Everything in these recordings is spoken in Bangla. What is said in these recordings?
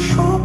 show.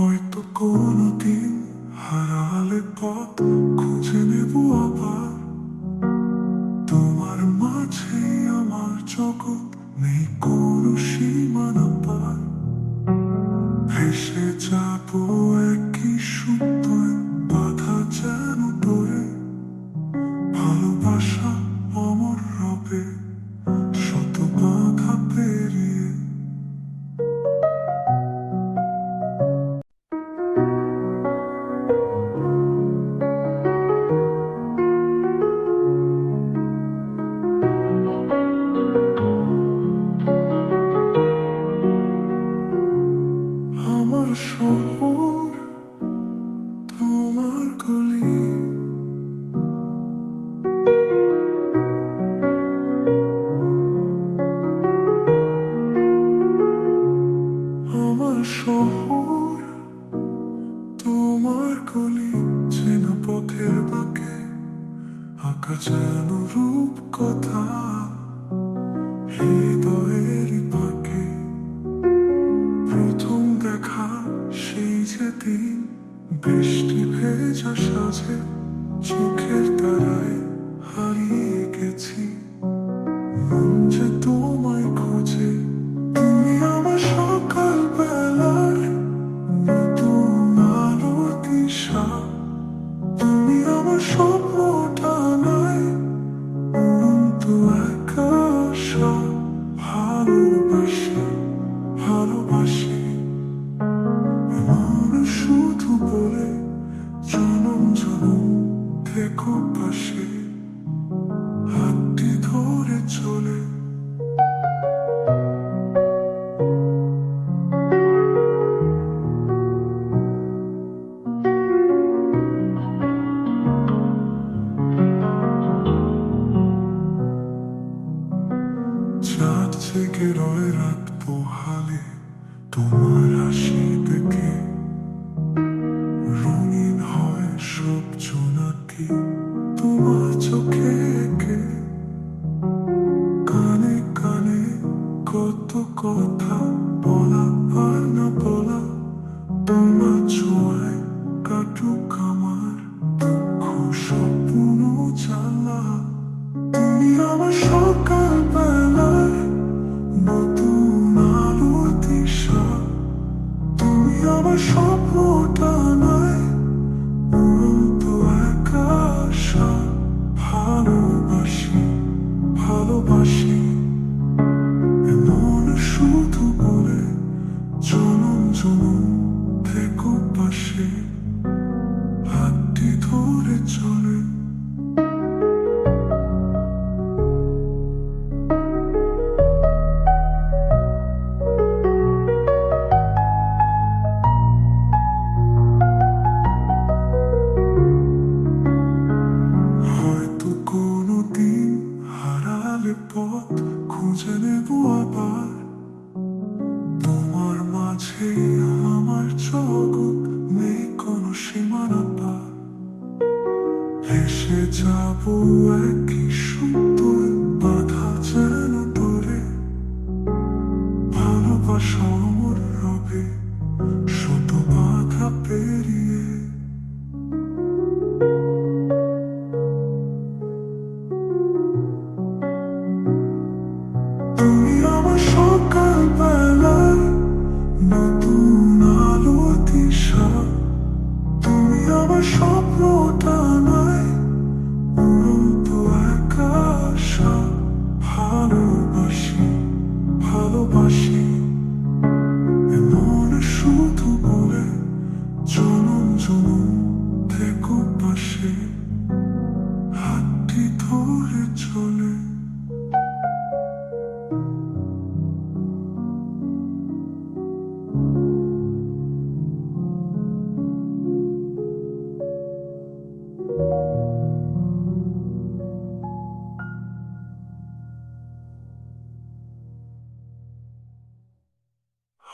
হয়তো কোনোদিন হারালে পথ খুঁজে নেব আবার। তোমার মাঝে আমার জগৎ নেই কোনো সীমানা পার। আমার শহর তোমার কলি চেনা বাঁকে আঁকা কথা 情说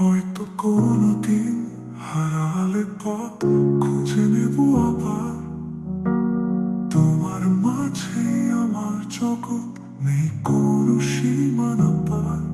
হয়তো কোনোদিন হারালে পথ খুঁজে নেব আবার। তোমার মাঝে আমার জগৎ নেই কোনো সীমানা পার।